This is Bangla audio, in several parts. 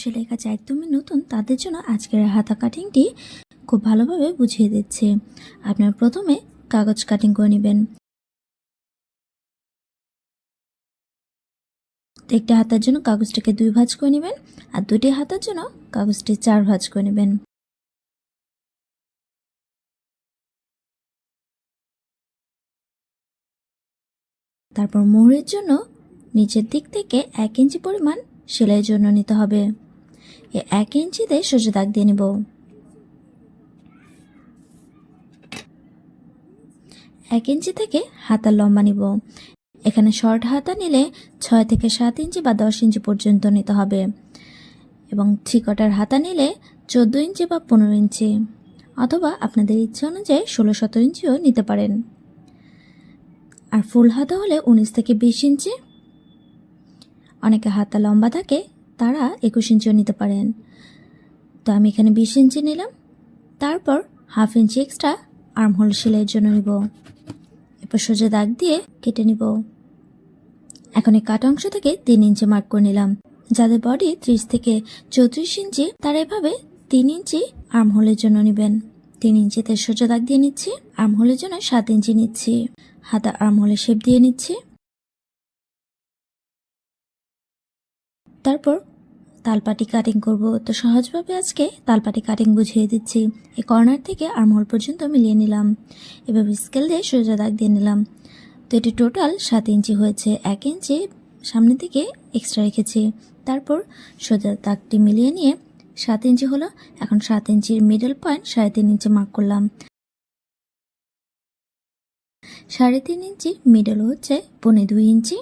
সেলাই কাজ একদমই নতুন, তাদের জন্য আজকের হাতা কাটিংটি খুব ভালোভাবে বুঝিয়ে দিচ্ছে। আপনার প্রথমে কাগজ কাটিং করে নেবেন। একটি হাতার জন্য কাগজটাকে দুই ভাঁজ করে নেবেন আর দুটি হাতার জন্য কাগজটি চার ভাঁজ করে নেবেন। তারপর মোহরের জন্য নিচের দিক থেকে এক ইঞ্চি পরিমাণ সেলাইয়ের জন্য নিতে হবে। এ এক ইঞ্চিতে সোজা দাগ দিয়ে নেব। এক ইঞ্চি থেকে হাতার লম্বা নিব। এখানে শর্ট হাতা নিলে ছয় থেকে সাত ইঞ্চি বা দশ ইঞ্চি পর্যন্ত নিতে হবে। এবং থ্রিকটার হাতা নিলে চোদ্দ ইঞ্চি বা পনেরো ইঞ্চি অথবা আপনাদের ইচ্ছা অনুযায়ী ষোলো সতেরো ইঞ্চিও নিতে পারেন। আর ফুল হাতা হলে উনিশ থেকে বিশ ইঞ্চি অনেকে হাতা লম্বা থাকে, তারা একুশ ইঞ্চিও নিতে পারেন। তো আমি এখানে বিশ ইঞ্চি নিলাম, তারপর half inch extra armhole সেলাইয়ের জন্য নিব। এরপর সোজা দাগ দিয়ে কেটে নিব। এখন এই কাটা অংশ থেকে তিন ইঞ্চি মার্ক করে নিলাম। যাদের বডি ত্রিশ থেকে চৌত্রিশ ইঞ্চি, তারা এভাবে তিন ইঞ্চি আর্ম হোলের জন্য নেবেন। তিন ইঞ্চিতে সোজা দাগ দিয়ে নিচ্ছি আর্ম হোলের জন্য সাত ইঞ্চি নিচ্ছি। হাতা আর্ম হোলে শেপ দিয়ে নিচ্ছি। তারপর তালপাটি কাটিং করব। তো সহজভাবে আজকে তালপাটি কাটিং বুঝিয়ে দিচ্ছি। এই কর্নার থেকে আর আর্মহোল পর্যন্ত মিলিয়ে নিলাম। এভাবে স্কেল দিয়ে সোজা দাগ দিয়ে নিলাম। তো এটি টোটাল সাত ইঞ্চি হয়েছে। এক ইঞ্চি সামনের দিকে এক্সট্রা রেখেছি। তারপর সোজা দাগটি মিলিয়ে নিয়ে সাত ইঞ্চি হলো। এখন সাত ইঞ্চির মিডল পয়েন্ট সাড়ে তিন ইঞ্চি মার্ক করলাম। সাড়ে তিন ইঞ্চি মিডল হচ্ছে পৌনে দুই ইঞ্চি।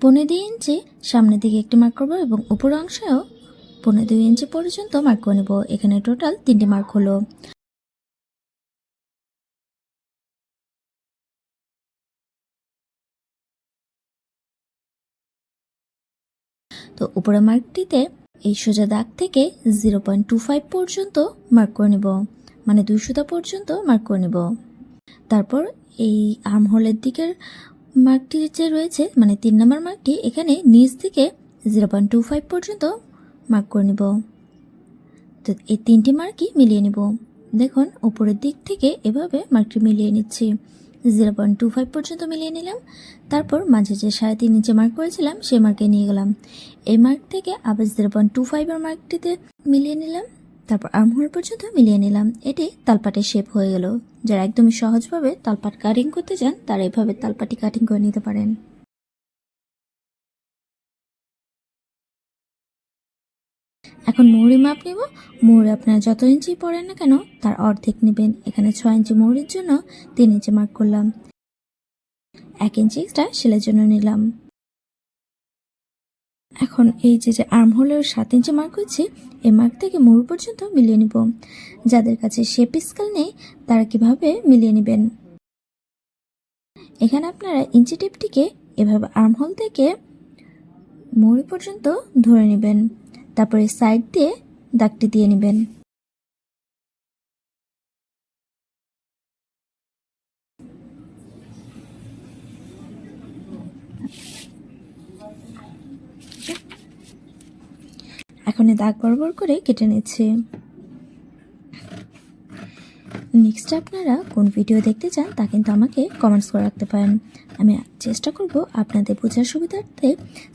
পৌনে দুই ইঞ্চি সামনের দিকে একটি মার্ক করব এবং উপর অংশেও পনেরো দুই ইঞ্চি পর্যন্ত মার্ক করে নেব। এখানে টোটাল তিনটি মার্ক হলো। তো উপরের মার্কটিতে এই সোজা দাগ থেকে জিরো পয়েন্ট টু ফাইভ পর্যন্ত মার্ক করে নেব মানে দুই সুতা পর্যন্ত মার্ক করে নেব। তারপর এই আর্ম হোলের দিকের মার্কটি যে রয়েছে মানে তিন নম্বর মার্কটি, এখানে নিচ থেকে জিরো পয়েন্ট টু ফাইভ পর্যন্ত মার্ক করে নেব। তো এই তিনটি মার্কই মিলিয়ে নেব। দেখুন, উপরের দিক থেকে এভাবে মার্কটি মিলিয়ে নিচ্ছি। জিরো পয়েন্ট টু ফাইভ পর্যন্ত মিলিয়ে নিলাম। তারপর মাঝে যে সাড়ে তিন ইঞ্চি মার্ক করেছিলাম সেই মার্কে নিয়ে গেলাম। এই মার্ক থেকে আবার জিরো পয়েন্ট টু ফাইভের মার্কটিতে মিলিয়ে নিলাম। তারপর আর্মহোল পর্যন্ত মিলিয়ে নিলাম। এটি তালপাটের শেপ হয়ে গেল। যারা একদমই সহজভাবে তালপাট কাটিং করতে চান, তারা এভাবে তালপাটি কাটিং করে নিতে পারেন। এখন মৌরি মাপ নিব। মৌরি আপনারা যত ইঞ্চি পড়েন না কেন, তার অর্ধেক নেবেন। এখানে ছয় ইঞ্চি মৌরির জন্য তিন ইঞ্চি মার্ক করলাম। এক ইঞ্চি এক্সট্রা সেলের জন্য নিলাম। এখন এই যে যে আর্মহোলের সাত ইঞ্চি মার্ক হচ্ছে এই মার্ক থেকে মোড় পর্যন্ত মিলিয়ে নিব। যাদের কাছে শেপ স্কেল নেই, তারা কীভাবে মিলিয়ে নেবেন? এখানে আপনারা ইঞ্চি টেপটিকে এভাবে আর্মহোল থেকে মোড় পর্যন্ত ধরে নেবেন। তারপরে সাইড দিয়ে দাগটি দিয়ে নেবেন। এখন দাগ বরাবর করে কেটে নিচ্ছে। নেক্সট আপনারা কোন ভিডিও দেখতে চান তা কিন্তু আমাকে কমেন্টস করে রাখতে পারেন। আমি চেষ্টা করব আপনাদের বোঝার সুবিধার্থে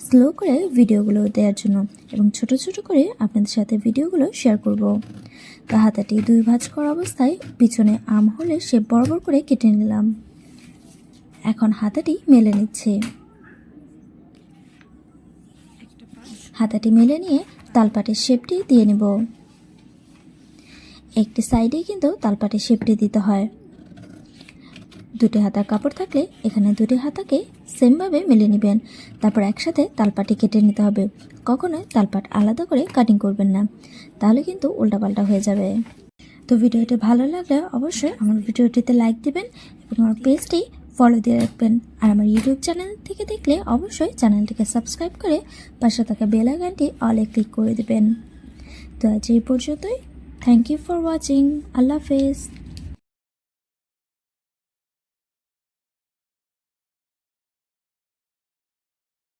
স্লো করে ভিডিওগুলো দেওয়ার জন্য এবং ছোট ছোট করে আপনাদের সাথে ভিডিওগুলো শেয়ার করব। তা হাতাটি দুই ভাঁজ করা অবস্থায় পিছনে আম হলে সে বরাবর করে কেটে নিলাম। এখন হাতাটি মেলে নিচ্ছে। হাতাটি মেলে নিয়ে তালপাটের শেপটি দিয়ে নেব। একটি সাইডে কিন্তু তালপাটের শেপটি দিতে হয়। দুটি হাতার কাপড় থাকলে এখানে দুটি হাতাকে সেমভাবে মেলে নেবেন। তারপর একসাথে তালপাটি কেটে নিতে হবে। কখনোই তালপাট আলাদা করে কাটিং করবেন না। তাহলে কিন্তু উল্টাপাল্টা হয়ে যাবে। তো ভিডিওটি ভালো লাগলে অবশ্যই আমার ভিডিওটিতে লাইক দিবেন এবং আমার পেজটি ফলো দিয়ে রাখবেন। আর আমার ইউটিউব চ্যানেল থেকে দেখলে অবশ্যই চ্যানেলটিকে সাবস্ক্রাইব করে পাশে থাকা বেল আইকনটি অলে ক্লিক করে দেবেন। তো আজ এই পর্যন্তই। থ্যাংক ইউ ফর ওয়াচিং আল্লাহ হাফেজ।